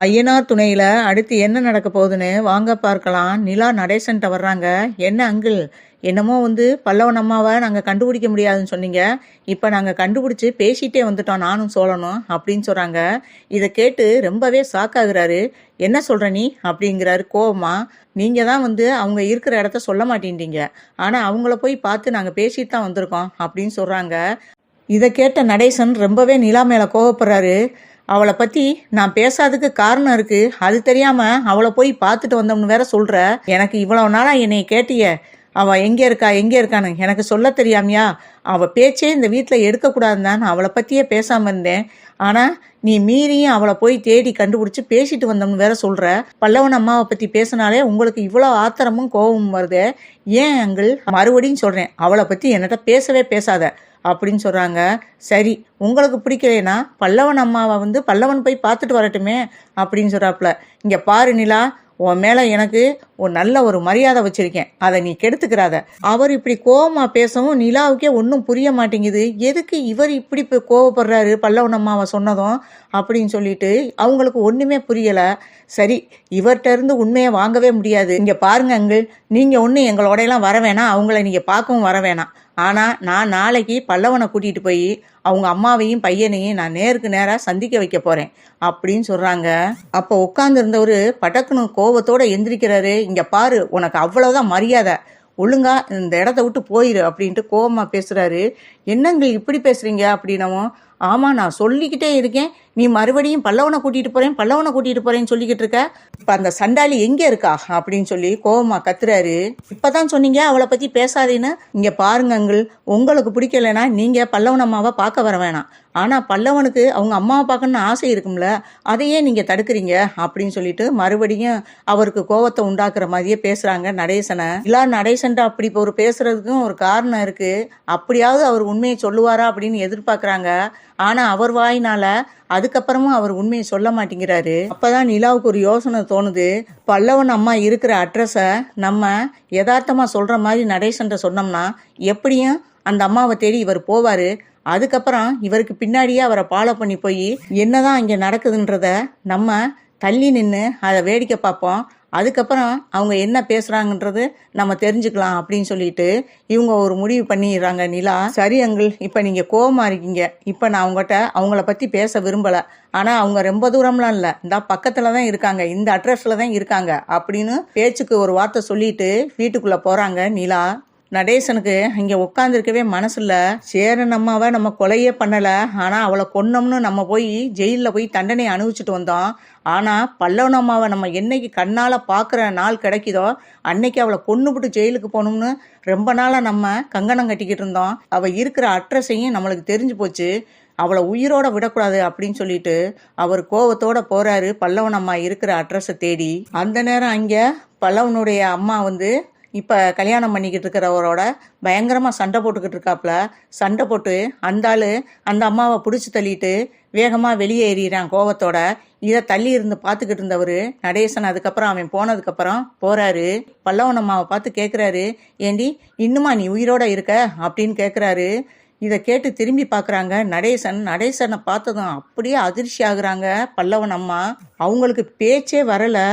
ஐயனார் துணையில அடுத்து என்ன நடக்க போகுதுன்னு வாங்க பார்க்கலாம். நிலா நடேசன்ட்ட வர்றாங்க. என்ன அங்கிள்? என்னமோ வந்து பல்லவன் அம்மாவை நாங்கள் கண்டுபிடிக்க முடியாதுன்னு சொன்னீங்க. இப்போ நாங்கள் கண்டுபிடிச்சி பேசிட்டே வந்துட்டோம் நானும் சோழனும் அப்படின்னு சொல்கிறாங்க இதை கேட்டு ரொம்பவே சாக்காகிறாரு என்ன சொல்கிற நீ? அப்படிங்கிறாரு கோவமா. நீங்கள் தான் வந்து அவங்க இருக்கிற இடத்த சொல்ல மாட்டேன்றீங்க. ஆனால் அவங்கள போய் பார்த்து நாங்கள் பேசிட்டு தான் வந்திருக்கோம் அப்படின்னு சொல்கிறாங்க இதை கேட்ட நடேசன் ரொம்பவே நிலா மேலே கோவப்படுறாரு. அவளை பற்றி நான் பேசாததுக்கு காரணம் இருக்கு. அது தெரியாம அவளை போய் பார்த்துட்டு வந்தோம்னு வேற சொல்ற. எனக்கு இவ்வளவு நாளா என்னை கேட்டிய. அவள் எங்கே இருக்கா எங்கே இருக்கான்னு எனக்கு சொல்ல தெரியாமையா. அவள் பேச்சே இந்த வீட்டில் எடுக்கக்கூடாதுன்னு தான் நான் அவளை பற்றியே பேசாமல் இருந்தேன். ஆனால் நீ மீறியும் அவளை போய் தேடி கண்டுபிடிச்சி பேசிட்டு வந்தோம்னு வேற சொல்கிற பல்லவன் அம்மாவை பற்றி பேசினாலே உங்களுக்கு இவ்வளோ ஆத்திரமும் கோபமும் வருது. ஏன் அங்கிள்? மறுபடியும் சொல்கிறேன் அவளை பற்றி என்கிட்ட பேசவே பேசாத அப்படின்னு சொல்கிறாங்க சரி உங்களுக்கு பிடிக்கலைன்னா பல்லவன் அம்மாவை வந்து பல்லவன் போய் பார்த்துட்டு வரட்டுமே அப்படின்னு சொல்கிறாப்புல இங்கே பாரு நிலா உன் மேலே எனக்கு ஒரு நல்ல ஒரு மரியாதை வச்சிருக்கேன். அதை நீ கெடுத்துக்கிறாத. அவர் இப்படி கோவமா பேசவும் நிலாவுக்கே ஒன்றும் புரிய மாட்டேங்குது. எதுக்கு இவர் இப்படி இப்போ கோவப்படுறாரு? பல்லவன் அம்மாவை சொன்னதும் அப்படின்னு சொல்லிட்டு அவங்களுக்கு ஒன்றுமே புரியலை. சரி இவர்கிட்ட இருந்து உண்மையை வாங்கவே முடியாது. இங்கே பாருங்க அங்கிள் நீங்கள் ஒன்றும் எங்களோடையெல்லாம் வர வேணாம். அவங்கள நீங்கள் பார்க்கவும் வர வேணாம். ஆனால் நான் நாளைக்கு பல்லவனை கூட்டிகிட்டு போய் அவங்க அம்மாவையும் பையனையும் நான் நேருக்கு நேராக சந்திக்க வைக்க போகிறேன் அப்படின்னு சொல்கிறாங்க அப்போ உட்காந்துருந்தவர் பட்டக்குன்னு கோபத்தோடு எந்திரிக்கிறாரு. இங்கே பாரு உனக்கு அவ்வளோதான் மரியாதை. ஒழுங்கா இந்த இடத்த விட்டு போயிரு அப்படின்ட்டு கோபமாக பேசுறாரு. என்னங்க இப்படி பேசுறீங்க அப்படின்னவும் ஆமா நான் சொல்லிக்கிட்டே இருக்கேன். நீ மறுபடியும் பல்லவனை கூட்டிகிட்டு போகிறேன் பல்லவனை கூட்டிகிட்டு போகிறேன்னு சொல்லிக்கிட்டு இருக்க. இப்போ அந்த சண்டாளி எங்கே இருக்கா? அப்படின்னு சொல்லி கோவமாக கத்துறாரு. இப்போ தான் சொன்னீங்க அவளை பற்றி பேசாதேன்னு. இங்கே பாருங்க அங்கிள் உங்களுக்கு பிடிக்கலனா நீங்கள் பல்லவன் அம்மாவை பார்க்க வர வேணாம். ஆனால் பல்லவனுக்கு அவங்க அம்மாவை பார்க்கணும்னு ஆசை இருக்கும்ல அதையே நீங்கள் தடுக்கிறீங்க அப்படின்னு சொல்லிட்டு மறுபடியும் அவருக்கு கோவத்தை உண்டாக்குற மாதிரியே பேசுகிறாங்க நடேசனை. இல்லை நடேசன்ட்டு அப்படி இப்போ ஒரு பேசுறதுக்கும் ஒரு காரணம் இருக்குது அப்படியாவது அவர் உண்மையை சொல்லுவாரா அப்படின்னு எதிர்பார்க்குறாங்க. ஆனா அவர் வாயினால அதுக்கப்புறமும் அவர் உண்மையை சொல்ல மாட்டேங்கிறாரு. அப்பதான் நிலாவுக்கு ஒரு யோசனை தோணுது. பல்லவன் அம்மா இருக்கிற அட்ரஸை நம்ம யதார்த்தமா சொல்ற மாதிரி நடேசன்ட்ட சொன்னோம்னா எப்படியும் அந்த அம்மாவை தேடி இவர் போவாரு. அதுக்கப்புறம் இவருக்கு பின்னாடியே அவரை ஃபாலோ பண்ணி போய் என்னதான் இங்கே நடக்குதுன்றத நம்ம தள்ளி நின்று அதை வேடிக்கை பார்ப்போம். அதுக்கப்புறம் அவங்க என்ன பேசுறாங்கன்றது நம்ம தெரிஞ்சுக்கலாம் அப்படின்னு சொல்லிட்டு இவங்க ஒரு முடிவு பண்ணிடுறாங்க. நிலா சரி அங்கிள் இப்போ நீங்க கோபமாக இருக்கீங்க. இப்போ நான் அவங்ககிட்ட அவங்கள பத்தி பேச விரும்பல. ஆனா அவங்க ரொம்ப தூரம்லாம் இல்லை. இந்த பக்கத்துல தான் இருக்காங்க. இந்த அட்ரஸ்ல தான் இருக்காங்க. அப்படின்னு பேச்சுக்கு ஒரு வார்த்தை சொல்லிட்டு வீட்டுக்குள்ள போறாங்க. நிலா நடேசனுக்கு இங்கே உட்காந்துருக்கவே மனசில் சேரன் அம்மாவை நம்ம கொலையே பண்ணலை ஆனால் அவளை கொன்னோம்னு நம்ம போய் ஜெயிலில் போய் தண்டனை அனுபவிச்சுட்டு வந்தோம். ஆனால் பல்லவன் அம்மாவை நம்ம என்னைக்கு கண்ணால் பார்க்குற நாள் கிடைக்குதோ அன்னைக்கு அவளை கொன்னுபிட்டு ஜெயிலுக்கு போகணும்னு ரொம்ப நாளாக நம்ம கங்கணம் கட்டிக்கிட்டு இருந்தோம். அவள் இருக்கிற அட்ரஸையும் நம்மளுக்கு தெரிஞ்சு போச்சு. அவளை உயிரோட விடக்கூடாது அப்படின்னு சொல்லிட்டு அவர் கோவத்தோட போறாரு பல்லவன் அம்மா இருக்கிற அட்ரஸை தேடி. அந்த நேரம் அங்கே பல்லவனுடைய அம்மா வந்து இப்போ கல்யாணம் பண்ணிக்கிட்டு இருக்கிறவரோட பயங்கரமாக சண்டை போட்டுக்கிட்டு இருக்காப்புல சண்டை போட்டு அந்த ஆள் அந்த அம்மாவை பிடிச்சி தள்ளிட்டு வேகமாக வெளியே ஏறிறான் கோவத்தோட. இதை தள்ளி இருந்து பார்த்துக்கிட்டு இருந்தவர் நடேசன். அதுக்கப்புறம் அவன் போனதுக்கப்புறம் போகிறாரு பல்லவன் அம்மாவை பார்த்து கேட்குறாரு ஏண்டி இன்னுமா நீ உயிரோட இருக்க? அப்படின்னு கேட்குறாரு இதை கேட்டு திரும்பி பார்க்குறாங்க நடேசன். நடேசனை பார்த்ததும் அப்படியே அதிர்ச்சி ஆகுறாங்க பல்லவன் அம்மா. அவங்களுக்கு பேச்சே வரலை.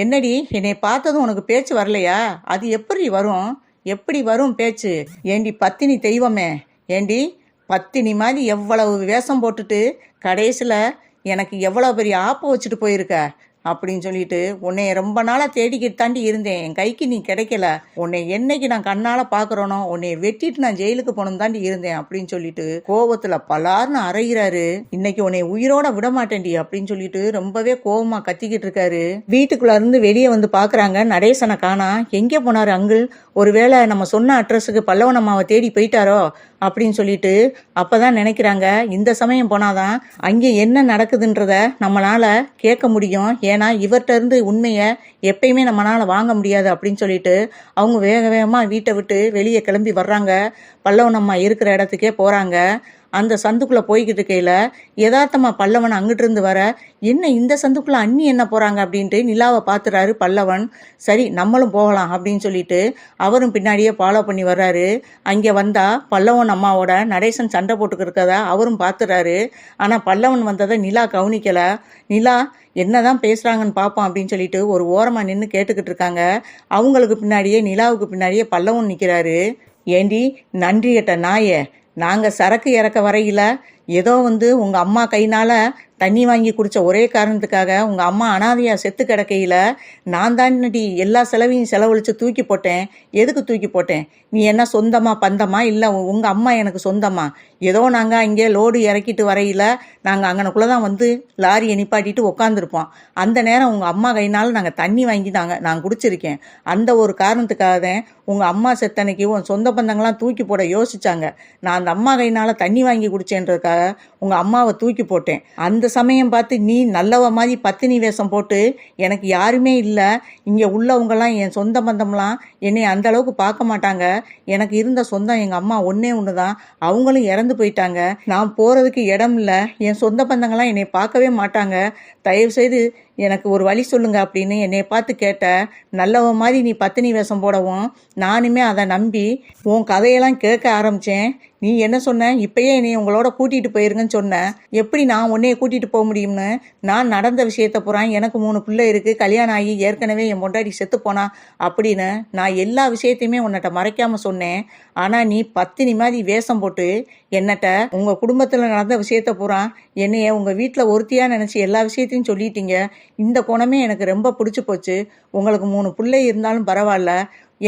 என்னடி என்னை பார்த்ததும் உனக்கு பேச்சு வரலையா? அது எப்படி வரும்? எப்படி வரும் பேச்சு? ஏண்டி பத்தினி தெய்வமே. ஏண்டி பத்தினி மாதிரி எவ்வளவு வேஷம் போட்டுட்டு கடைசியில் எனக்கு எவ்வளோ பெரிய ஆப்பை வச்சுட்டு போயிருக்க? அப்படின்னு சொல்லிட்டு உன்னை ரொம்ப நாளாக தேடிக்கிட்டு தாண்டி இருந்தேன். என் கைக்கு நீ கிடைக்கல. உன்னை என்னைக்கு நான் கண்ணால் பார்க்குறோனோ உன்னை வெட்டிட்டு நான் ஜெயிலுக்கு போகணும் தாண்டி இருந்தேன் அப்படின்னு சொல்லிட்டு கோவத்தில் பலார்னு அரைகிறாரு இன்னைக்கு உன்னை உயிரோட விட மாட்டேன்டி அப்படின்னு சொல்லிட்டு ரொம்பவே கோவமாக கத்திக்கிட்டு இருக்காரு. வீட்டுக்குள்ள இருந்து வெளியே வந்து பார்க்குறாங்க நடேசனை காணா. எங்கே போனார் அங்கிள்? ஒருவேளை நம்ம சொன்ன அட்ரஸுக்கு பல்லவன் அம்மாவை தேடி போயிட்டாரோ? அப்படின்னு சொல்லிட்டு அப்பதான் நினைக்கிறாங்க. இந்த சமயம் போனாதான் அங்கே என்ன நடக்குதுன்றத நம்மளால கேட்க முடியும். ஏன்னா இவர்கிட்ட இருந்து உண்மையை எப்பயுமே நம்மளால வாங்க முடியாது அப்படின்னு சொல்லிட்டு அவங்க வேக வேகமாக வீட்டை விட்டு வெளியே கிளம்பி வர்றாங்க. பல்லவன் அம்மா இருக்கிற இடத்துக்கே போகிறாங்க அந்த சந்துக்குள்ளே போய்கிட்டு இருக்கையில் யதார்த்தமா பல்லவன் அங்கிட்டு இருந்து வர என்ன இந்த சந்துக்குள்ளே அண்ணி என்ன போகிறாங்க அப்படின்ட்டு நிலாவை பார்த்துறாரு பல்லவன். சரி நம்மளும் போகலாம் அப்படின்னு சொல்லிட்டு அவரும் பின்னாடியே ஃபாலோ பண்ணி வர்றாரு. அங்கே வந்தால் பல்லவன் அம்மாவோட நடேசன் சண்டை போட்டுக்கு இருக்கதா அவரும் பார்த்துறாரு. ஆனால் பல்லவன் வந்ததை நிலா கவனிக்கல. நிலா என்னதான் பேசுகிறாங்கன்னு பார்ப்போம் அப்படின்னு சொல்லிட்டு ஒரு ஓரமாக நின்று கேட்டுக்கிட்டு இருக்காங்க. அவங்களுக்கு பின்னாடியே நிலாவுக்கு பின்னாடியே பல்லவன் நிற்கிறாரு ஏண்டி நன்றி கெட்ட நாயே நாங்கள் சரக்கு இறக்க வரையில் ஏதோ வந்து உங்கள் அம்மா கையினால் தண்ணி வாங்கி குடித்த ஒரே காரணத்துக்காக உங்கள் அம்மா அனாதையாக செத்து கிடக்கையில் நான் தான்டி எல்லா செலவையும் செலவழித்து தூக்கி போட்டேன். எதுக்கு தூக்கி போட்டேன்? நீ என்ன சொந்தமாக பந்தமா? இல்லை உங்கள் அம்மா எனக்கு சொந்தமா? ஏதோ நாங்கள் அங்கே லோடு இறக்கிட்டு வரையில் நாங்கள் அங்கனக்குள்ளே தான் வந்து லாரியை நிப்பாட்டிட்டு உட்காந்துருப்போம் அந்த நேரம் உங்கள் அம்மா கையினால் நாங்கள் தண்ணி வாங்கி நாங்கள் நான் குடிச்சிருக்கேன். அந்த ஒரு காரணத்துக்காக தான் உங்கள் அம்மா செத்தனைக்கு உன் சொந்த பந்தங்கள்லாம் தூக்கி போட யோசிச்சாங்க. நான் அந்த அம்மா கையினால் தண்ணி வாங்கி குடிச்சேன்றதுக்காக உங்கள் அம்மாவை தூக்கி போட்டேன். அந்த சமயம் பார்த்து நீ நல்லவ மாதிரி பத்தினி வேஷம் போட்டு எனக்கு யாருமே இல்லை. இங்கே உள்ளவங்கலாம் என் சொந்த பந்தம்லாம் என்னை அந்த அளவுக்கு பார்க்க மாட்டாங்க. எனக்கு இருந்த சொந்தம் எங்கள் அம்மா ஒன்றே ஒன்று தான் அவங்களும் இறந்து போயிட்டாங்க. நான் போகிறதுக்கு இடம் இல்லை. என் சொந்த பந்தங்கள்லாம் என்னை பார்க்கவே மாட்டாங்க. தயவுசெய்து எனக்கு ஒரு வழி சொல்லுங்க அப்படின்னு என்னை பார்த்து கேட்ட நல்லவ மாதிரி நீ பத்தினி வேஷம் போடவும் நானுமே அதை நம்பி உன் கதையெல்லாம் கேட்க ஆரம்பித்தேன் நீ என்ன சொன்ன? இப்பயே என்னை உங்களோட கூட்டிகிட்டு போயிருங்கன்னு சொன்னேன் எப்படி நான் உன்னைய கூட்டிகிட்டு போக முடியும்னு? நான் நடந்த விஷயத்த போகிறான் எனக்கு மூணு பிள்ளை இருக்குது கல்யாணம் ஆகி ஏற்கனவே என் பொண்டாடி செத்து போனா அப்படின்னு நான் எல்லா விஷயத்தையுமே உன்னிட்ட மறைக்காமல் சொன்னேன். ஆனால் நீ பத்தினி மாதிரி வேஷம் போட்டு என்னட்ட? உங்கள் குடும்பத்தில் நடந்த விஷயத்த பூரா என்னைய உங்கள் வீட்டில் ஒருத்தியாக நினச்சி எல்லா விஷயத்தையும் சொல்லிட்டீங்க. இந்த குணமே எனக்கு ரொம்ப பிடிச்சி போச்சு. உங்களுக்கு மூணு பிள்ளை இருந்தாலும் பரவாயில்ல.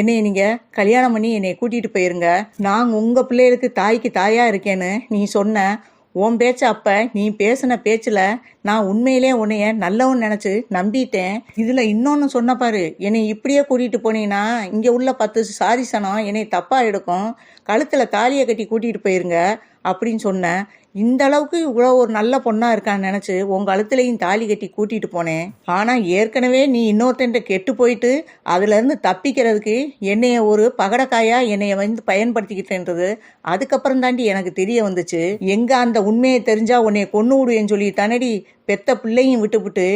என்னைய நீங்கள் கல்யாணம் பண்ணி என்னைய கூட்டிகிட்டு போயிருங்க. நான் உங்கள் பிள்ளைகளுக்கு தாய்க்கு தாயாக இருக்கேன்னு நீ சொன்ன உன் பேச்ச அப்ப நீ பேசின பேச்சில் நான் உண்மையிலே உன்னைய நல்லவன் நினச்சி நம்பிட்டேன். இதில் இன்னொன்று சொன்ன பாரு. என்னை இப்படியே கூட்டிகிட்டு போனீங்கன்னா இங்கே உள்ள பத்து சாதிசனம் என்னை தப்பாக எடுக்கும். கழுத்தில் தாலியை கட்டி கூட்டிகிட்டு போயிருங்க அப்படின்னு சொன்னேன். இந்த அளவுக்கு இவ்வளோ ஒரு நல்ல பொண்ணாக இருக்கான்னு நினச்சி உங்கள் கழுத்துலையும் தாலி கட்டி கூட்டிகிட்டு போனேன். ஆனால் ஏற்கனவே நீ இன்னொருத்தன்ட்ட கெட்டு போயிட்டு அதுலேருந்து தப்பிக்கிறதுக்கு என்னைய ஒரு பகடக்காயாக என்னைய வந்து பயன்படுத்திக்கிட்டேன்றது. அதுக்கப்புறம் தாண்டி எனக்கு தெரிய வந்துச்சு. எங்கே அந்த உண்மையை தெரிஞ்சால் உன்னைய கொண்டு விடுவேன்னு சொல்லி தானடி பெத்த பிள்ளையும் விட்டுவிட்டு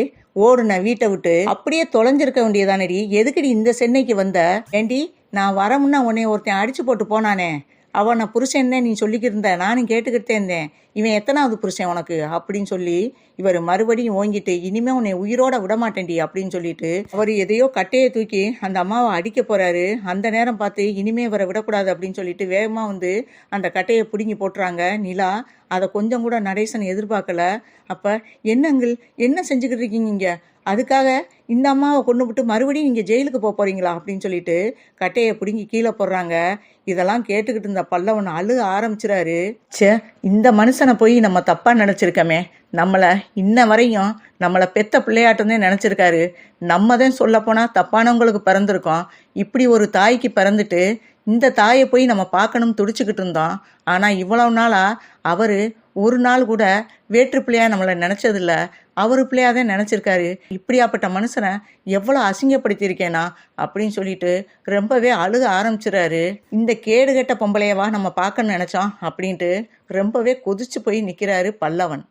ஓடுன வீட்டை விட்டு அப்படியே தொலைஞ்சிருக்க வேண்டியதானடி. எதுக்குடி இந்த சென்னைக்கு வந்த? ஏண்டி நான் வர முன்னே உன்னை ஒருத்தன் அடிச்சு போட்டு போனானே. அவனை புருஷன் நீ சொல்லிக்கிட்டு இருந்த. நானும் கேட்டுக்கிட்டே இருந்தேன். இவன் எத்தனாவது புருஷன் உனக்கு? அப்படின்னு சொல்லி இவர் மறுபடியும் ஓங்கிட்டு இனிமே உன்னை உயிரோட விட மாட்டேன்டி அப்படின்னு சொல்லிட்டு அவர் எதையோ கட்டையை தூக்கி அந்த அம்மாவை அடிக்க போறாரு. அந்த நேரம் பார்த்து இனிமே இவரை விடக்கூடாது அப்படின்னு சொல்லிட்டு வேகமாக வந்து அந்த கட்டையை பிடுங்கி போட்டுறாங்க. நிலா அதை கொஞ்சம் கூட நடேசன் எதிர்பார்க்கல. அப்போ என்னங்கள் என்ன செஞ்சுக்கிட்டு இருக்கீங்க இங்கே? அதுக்காக இந்த அம்மாவை கொண்டு விட்டு மறுபடியும் நீங்கள் ஜெயிலுக்கு போக போகிறீங்களா அப்படின்னு சொல்லிட்டு கட்டையை பிடுங்கி கீழே போடுறாங்க. இதெல்லாம் கேட்டுக்கிட்டு இருந்த பல்லவன் அழுக ஆரம்பிச்சிறாரு. சே இந்த மனுஷனை போய் நம்ம தப்பாக நினச்சிருக்கோமே. நம்மளை இன்ன வரையும் நம்மளை பெத்த பிள்ளையாட்டம் நினச்சிருக்காரு. நம்ம தான் சொல்லப்போனால் தப்பானவங்களுக்கு பிறந்திருக்கோம். இப்படி ஒரு தாய்க்கு பிறந்துட்டு இந்த தாயை போய் நம்ம பார்க்கணும் துடிச்சுக்கிட்டு இருந்தோம். ஆனால் இவ்வளவு நாளாக அவர் ஒரு நாள் கூட வேற்று பிள்ளையா நம்மளை நினச்சதில்ல. அவர் பிள்ளையாக தான் நினச்சிருக்காரு. இப்படியாப்பட்ட மனுஷனை எவ்வளோ அசிங்கப்படுத்தியிருக்கேனா அப்படின்னு சொல்லிட்டு ரொம்பவே அழுக ஆரம்பிச்சிடறாரு. இந்த கேடுகெட்ட பொம்பளையவா நம்ம பார்க்கணும்னு நினச்சோம் அப்படின்ட்டு ரொம்பவே கொதிச்சு போய் நிற்கிறாரு பல்லவன்.